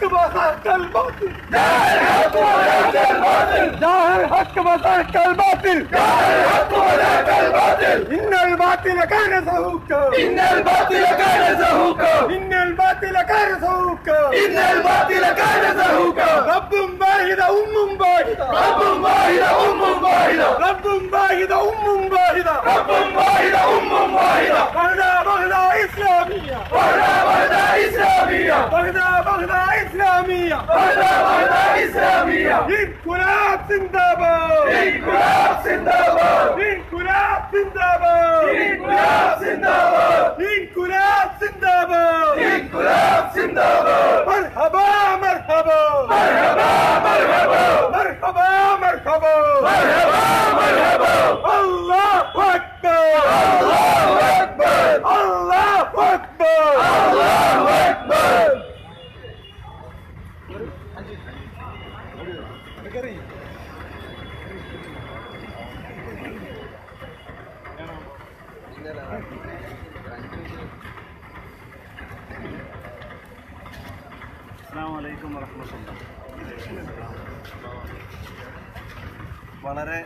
الحق وزهق الباطل جاء الحق وزهق الباطل إن الباطل كان زهوقا إن الباطل كان زهوقا إن الباطل كان زهوقا إن الباطل كان زهوقا رب واحد أم واحدة رب واحد أم واحدة رب الإسلامية الدولة الإسلامية انقلاب زندة باد انقلاب زندة باد انقلاب زندة باد انقلاب വറഹമത്തുള്ള വളരെ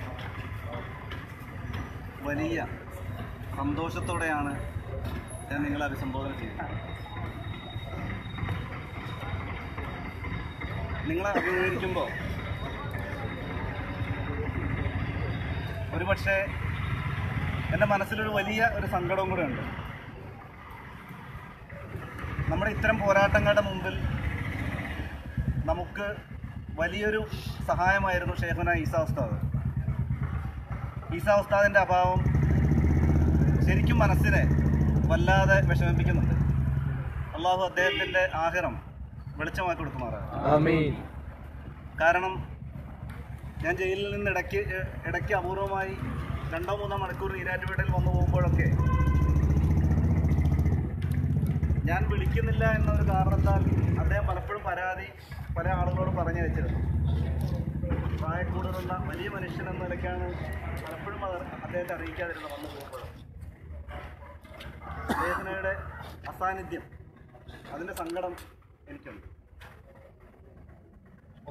വലിയ സന്തോഷത്തോടെയാണ് ഞാൻ നിങ്ങളെ അഭിസംബോധന ചെയ്യുന്നത്. നിങ്ങളെ അഭിമുഖീകരിക്കുമ്പോൾ ഒരുപക്ഷെ എന്റെ മനസ്സിലൊരു വലിയ ഒരു സങ്കടവും കൂടെ ഉണ്ട്. നമ്മുടെ ഇത്തരം പോരാട്ടങ്ങളുടെ മുമ്പിൽ നമുക്ക് വലിയൊരു സഹായമായിരുന്നു ഷേഖുന ഈസാ ഉസ്താദ്. ഈസാ ഉസ്താദിന്റെ അഭാവം ശരിക്കും മനസ്സിനെ വല്ലാതെ വിഷമിപ്പിക്കുന്നുണ്ട്. അള്ളാഹു അദ്ദേഹത്തിന്റെ ആഹിറം വെളിച്ചമാക്കി കൊടുക്കുമാറാണ്. കാരണം ഞാൻ ജയിലിൽ നിന്ന് ഇടയ്ക്ക് ഇടയ്ക്ക് അപൂർവമായി രണ്ടോ മൂന്നോ മണിക്കൂർ ഈരാറ്റുപേട്ടയിൽ വന്നു പോകുമ്പോഴൊക്കെ ഞാൻ വിളിക്കുന്നില്ല എന്നൊരു കാരണത്താൽ അദ്ദേഹം പലപ്പോഴും പരാതി പല ആളുകളോട് പറഞ്ഞു വെച്ചിരുന്നു. പ്രായക്കൂടുതലുള്ള വലിയ മനുഷ്യൻ എന്ന നിലയ്ക്കാണ് പലപ്പോഴും അദ്ദേഹത്തെ അറിയിക്കാതിരുന്നത് വന്നു പോകുമ്പോഴും. അദ്ദേഹത്തിനയുടെ അസാന്നിധ്യം അതിന്റെ സങ്കടം എനിക്കുണ്ട്.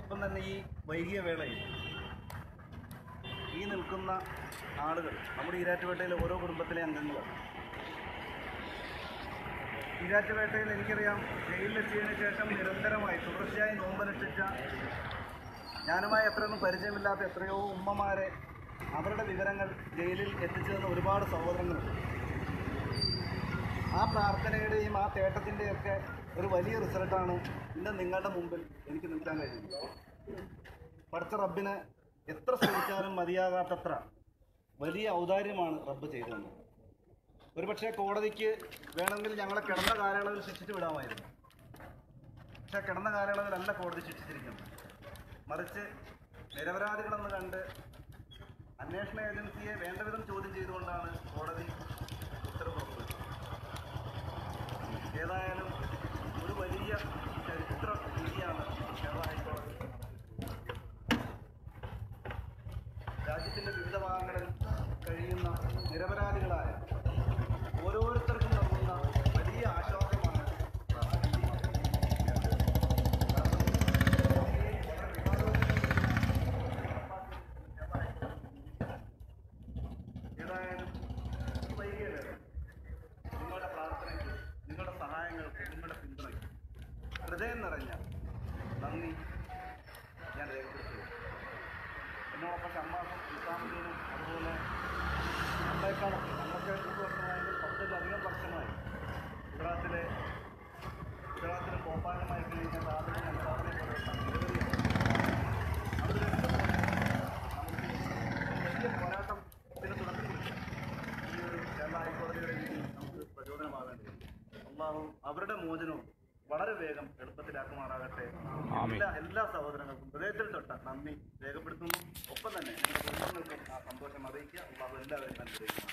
ഒപ്പം തന്നെ ഈ വൈകിയ വേളയിൽ ഈ നിൽക്കുന്ന ആളുകൾ നമ്മുടെ ഈരാറ്റുപേട്ടയിലെ ഓരോ കുടുംബത്തിലെ അംഗങ്ങളാണ് ഈരാറ്റുപേട്ടയിൽ എനിക്കറിയാം ജയിലിലെത്തിയതിനു ശേഷം നിരന്തരമായി തുടർച്ചയായി നോമ്പനുഷ്ഠിച്ച ഞാനുമായി എത്രയൊന്നും പരിചയമില്ലാത്ത എത്രയോ ഉമ്മമാരെ അവരുടെ വിവരങ്ങൾ ജയിലിൽ എത്തിച്ചു തന്ന ഒരുപാട് സഹോദരങ്ങളുണ്ട്. ആ പ്രാർത്ഥനയുടെയും ആ തേട്ടത്തിന്റെയൊക്കെ ഒരു വലിയ റിസൾട്ടാണ് ഇന്ന് നിങ്ങളുടെ മുമ്പിൽ എനിക്ക് നിൽക്കാൻ കഴിയുന്നത്. പഠിച്ച റബ്ബിന് എത്ര ശ്രമിച്ചാലും മതിയാകാത്തത്ര വലിയ ഔദാര്യമാണ് റബ്ബ് ചെയ്തതെന്ന്. ഒരുപക്ഷെ കോടതിക്ക് വേണമെങ്കിൽ ഞങ്ങളെ കിടന്ന കാലയളവിൽ ശിക്ഷിച്ചു വിടാമായിരുന്നു. പക്ഷെ കിടന്ന കാലയളവിലല്ല കോടതി ശിക്ഷിച്ചിരിക്കുന്നത്. മറിച്ച് നിരപരാധികളെന്ന് കണ്ട് അന്വേഷണ ഏജൻസിയെ വേണ്ടവിധം ചോദ്യം ചെയ്തുകൊണ്ടാണ് കോടതി ഉത്തരവ് ഏതായാലും ഒരു വലിയ ചരിത്ര വിധിയാണ് കേരള ഹൈക്കോടതി രാജ്യത്തിന്റെ വിവിധ ഭാഗങ്ങളിൽ കഴിയുന്ന നിരപരാധികളായ ഓരോരുത്തർക്കും നൽകുന്ന വലിയ ആശ്വാസമാണ് ഏതായാലും ഈ വൈകിയ വേള നിങ്ങളുടെ പ്രാർത്ഥനയ്ക്ക് നിങ്ങളുടെ സഹായങ്ങൾക്ക് നിങ്ങളുടെ പിന്തുണയ്ക്ക്. ഹൃദയം നിറഞ്ഞ നന്ദി. നമ്മളപ്പോൾ ഷമ്മാസും ഇസ്ലാമുദ്ദീനും അതുപോലെ അമ്പേക്കാടൊക്കെ നമുക്ക് നൂറ് വർഷമായെങ്കിൽ പത്തിലധികം വർഷമായി ഗുജറാത്തിലെ ഗുജറാത്തിലെ കോപ്പാലമായി കഴിഞ്ഞ താപനം എന്താപനെ വലിയ പോരാട്ടം തുടക്കത്തിൽ ഈ നമുക്ക് അവരുടെ മോചനവും വളരെ വേഗം എളുപ്പത്തിലാക്കുമാറാകട്ടെ. എല്ലാ എല്ലാ സഹോദരങ്ങൾക്കും ഹൃദയത്തിൽ തൊട്ട നന്ദി രേഖപ്പെടുത്തുന്നു. ഒപ്പം തന്നെ കുടുംബങ്ങൾക്കും ആ സന്തോഷം അറിയിക്കുക. അള്ളാഹു എല്ലാവരും അനുഗ്രഹിക്കുന്നു